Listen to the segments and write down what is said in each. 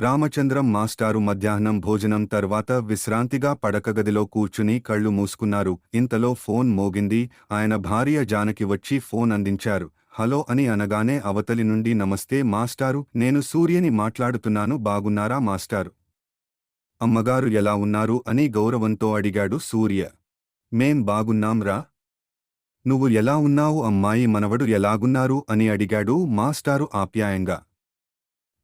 రామచంద్రం మాస్టారు మధ్యాహ్నం భోజనం తర్వాత విశ్రాంతిగా పడకగదిలో కూర్చుని కళ్ళు మూసుకున్నారు. ఇంతలో ఫోన్ మోగింది. ఆయన భార్య జానకి వచ్చి ఫోన్ అందించారు. హలో అని అనగానే అవతలి నుండి నమస్తే మాస్టారు నేను సూర్యని మాట్లాడుతున్నాను. బాగున్నారా మాస్టారు? అమ్మగారు ఎలా ఉన్నారు? అని గౌరవంతో అడిగాడు సూర్య. మేం బాగున్నాంరా నువ్వు ఎలా ఉన్నావు? అమ్మాయి మనవడు ఎలాగున్నారు? అని అడిగాడు మాస్టారు ఆప్యాయంగా.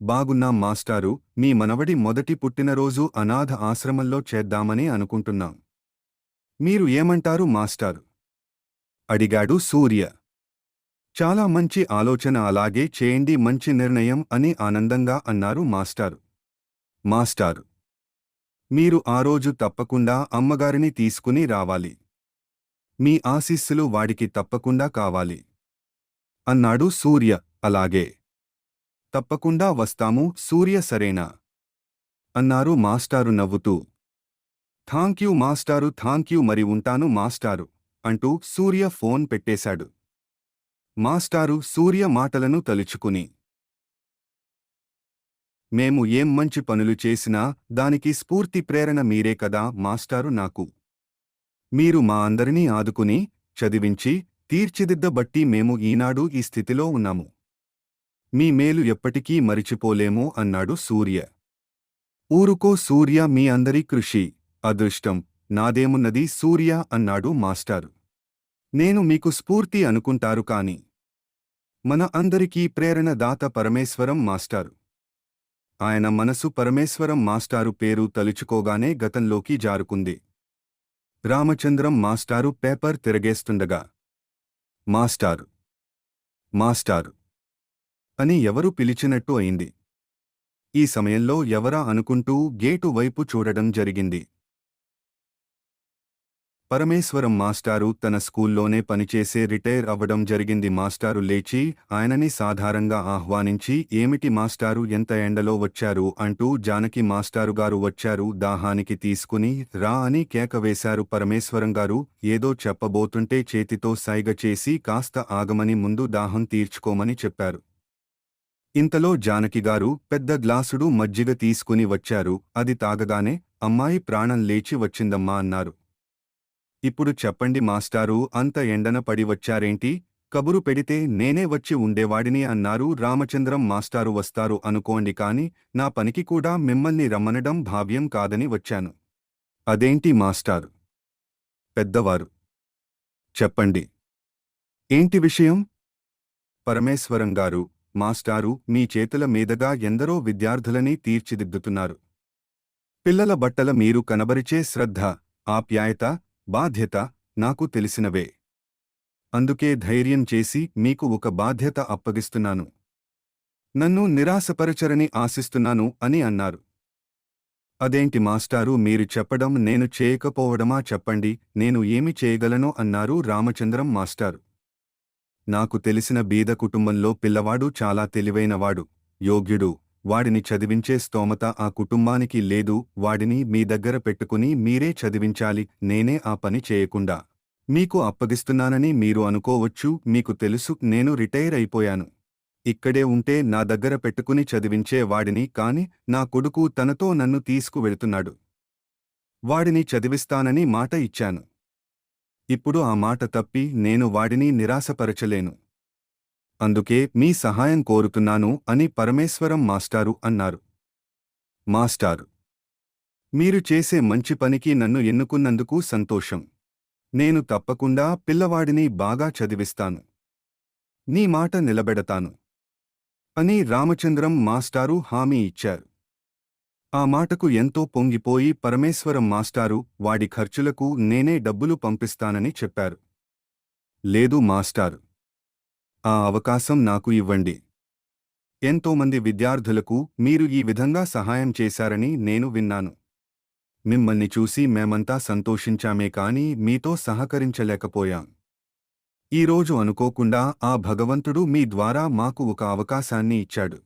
బాగున్నాం మాస్టారు మీ మనవడి మొదటి పుట్టినరోజు అనాథ ఆశ్రమంలో చేద్దామని అనుకుంటున్నాం. మీరు ఏమంటారు మాస్టారు? అడిగాడు సూర్య. చాలా మంచి ఆలోచన అలాగే చేయండి మంచి నిర్ణయం అని ఆనందంగా అన్నారు మాస్టారు. మాస్టారు. మీరు ఆ రోజు తప్పకుండా అమ్మగారిని తీసుకుని రావాలి. మీ ఆశీస్సులు వాడికి తప్పకుండా కావాలి. అన్నాడు సూర్య అలాగే. తప్పకుండా వస్తాము సూర్య సరేనా? అన్నారు మాస్టారు నవ్వుతూ. థాంక్యూ మాస్టారు థాంక్యూ మరి ఉంటాను మాస్టారు అంటూ సూర్య ఫోన్ పెట్టేశాడు. మాస్టారు సూర్య మాటలను తలుచుకుని. మేము ఏం మంచి పనులు చేసినా దానికి స్ఫూర్తి ప్రేరణ మీరే కదా మాస్టారు నాకు. మీరు మా అందరినీ ఆదుకుని చదివించి తీర్చిదిద్దబట్టి మేము ఈనాడు ఈ స్థితిలో ఉన్నాము. మీ మేలు ఎప్పటికీ మరిచిపోలేము అన్నాడు సూర్య. ఊరుకో సూర్య మీ అందరి కృషి అదృష్టం. నాదేమున్నది సూర్య అన్నాడు మాస్టారు. నేను మీకు స్ఫూర్తి అనుకుంటారు కాని మన అందరికీ ప్రేరణ దాత పరమేశ్వరం మాస్టారు. ఆయన మనసు పరమేశ్వరం మాస్టారు పేరు తలుచుకోగానే గతంలోకి జారుకుంది. రామచంద్రం మాస్టారు పేపర్ తిరగేస్తుండగా మాస్టారు మాస్టారు అని ఎవరు పిలిచినట్టు అయింది. ఈ సమయంలో ఎవరా అనుకుంటూ గేటు వైపు చూడడం జరిగింది. పరమేశ్వరం మాస్టారు తన స్కూల్లోనే పనిచేసే రిటైర్ అవ్వడం జరిగింది. మాస్టారు లేచి ఆయనని సాధారణంగా ఆహ్వానించి ఏమిటి మాస్టారు ఎంత ఎండలో వచ్చారు? అంటూ జానకి మాస్టారు గారు వచ్చారు. దాహానికి తీసుకుని రా అని కేక వేశారు పరమేశ్వరం గారు. ఏదో చెప్పబోతుంటే చేతితో సైగ చేసి కాస్త ఆగమని ముందు దాహం తీర్చుకోమని చెప్పారు. ఇంతలో జానకిగారు పెద్ద గ్లాసుడు మజ్జిగ తీసుకుని వచ్చారు. అది తాగగానే అమ్మాయి ప్రాణం లేచి వచ్చిందమ్మా అన్నారు. ఇప్పుడు చెప్పండి మాస్టారు అంత ఎండన పడి వచ్చారేంటి? కబురు పెడితే నేనే వచ్చి ఉండేవాడిని అన్నారు. రామచంద్రం మాస్టారు వస్తారు అనుకోండి కాని నా పనికి కూడా మిమ్మల్ని రమ్మనడం భావ్యం కాదని వచ్చాను. అదేంటి మాస్టారు? పెద్దవారు. చెప్పండి. ఏంటి విషయం? పరమేశ్వరం గారు మాస్టారు మీ చేతుల మీదగా ఎందరో విద్యార్థులని తీర్చిదిద్దుతున్నారు. పిల్లల బట్టల మీరు కనబరిచే శ్రద్ధ ఆప్యాయత బాధ్యత నాకు తెలిసినవే. అందుకే ధైర్యం చేసి మీకు ఒక బాధ్యత అప్పగిస్తున్నాను. నన్ను నిరాశపరచరని ఆశిస్తున్నాను అని అన్నారు. అదేంటి మాస్టారు మీరు చెప్పడం నేను చేయకపోవడమా చెప్పండి నేను ఏమి చేయగలను అన్నారు రామచంద్రం మాస్టారు నాకు తెలిసిన బీద కుటుంబంలో పిల్లవాడు చాలా తెలివైనవాడు యోగ్యుడు వాడిని చదివించే స్తోమత ఆ కుటుంబానికి లేదు వాడిని మీ దగ్గర పెట్టుకుని మీరే చదివించాలి నేనే ఆ పని చేయకుండా. మీకు అప్పగిస్తున్నానని మీరు అనుకోవచ్చు మీకు తెలుసు నేను రిటైర్ అయిపోయాను. ఇక్కడే ఉంటే నా దగ్గర పెట్టుకుని చదివించే వాడిని కాని నా కొడుకు తనతో నన్ను తీసుకువెళ్తున్నాడు. వాడిని చదివిస్తానని మాట ఇచ్చాను. ఇప్పుడు ఆ మాట తప్పి నేను వాడిని నిరాశపరచలేను. అందుకే మీ సహాయం కోరుతున్నాను అని పరమేశ్వరం మాస్టారు అన్నారు. మాస్టారు మీరు చేసే మంచి పనికి నన్ను ఎన్నుకున్నందుకు సంతోషం. నేను తప్పకుండా పిల్లవాడిని బాగా చదివిస్తాను. నీ మాట నిలబెడతాను. అని రామచంద్రం మాస్టారు హామీ ఇచ్చారు. ఆ మాటకు ఎంతో పొంగిపోయి పరమేశ్వరం మాస్టారు వాడి ఖర్చులకు నేనే డబ్బులు పంపిస్తానని చెప్పారు. లేదు మాస్టారు. ఆ అవకాశం నాకు ఇవ్వండి. ఎంతోమంది విద్యార్థులకు మీరు ఈ విధంగా సహాయం చేశారని నేను విన్నాను. మిమ్మల్ని చూసి మేమంతా సంతోషించామే కాని మీతో సహకరించలేకపోయాం. ఈరోజు అనుకోకుండా ఆ భగవంతుడు మీ ద్వారా మాకు ఒక అవకాశాన్ని ఇచ్చాడు.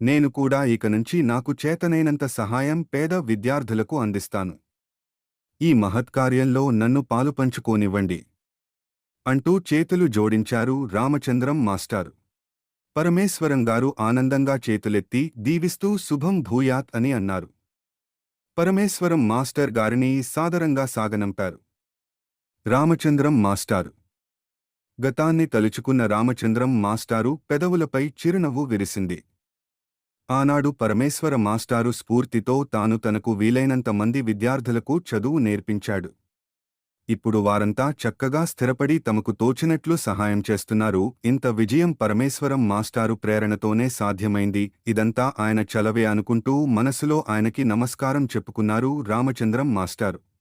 నేను కూడా ఇక నుంచి నాకు చేతనైనంత సహాయం పేద విద్యార్థులకు అందిస్తాను. ఈ మహత్కార్యంలో నన్ను పాలుపంచుకోనివ్వండి అంటూ చేతులు జోడించారు రామచంద్రం మాస్టారు. పరమేశ్వరం గారు ఆనందంగా చేతులెత్తి దీవిస్తూ శుభం భూయాత్ అని అన్నారు. పరమేశ్వరం మాస్టర్ గారిని సాదరంగా సాగనంపారు. రామచంద్రం మాస్టారు. గతాన్ని తలుచుకున్న రామచంద్రం మాస్టారు పెదవులపై చిరునవ్వు విరిసింది. ఆనాడు పరమేశ్వర మాస్టారు స్ఫూర్తితో తాను తనకు వీలైనంత మంది విద్యార్థులకు చదువు నేర్పించాడు. ఇప్పుడు వారంతా చక్కగా స్థిరపడి తమకు తోచినట్లు సహాయం చేస్తున్నారు. ఇంత విజయం పరమేశ్వరం మాస్టారు ప్రేరణతోనే సాధ్యమైంది. ఇదంతా ఆయన చలవే అనుకుంటూ మనసులో ఆయనకి నమస్కారం చెప్పుకున్నారు రామచంద్రం మాస్టారు.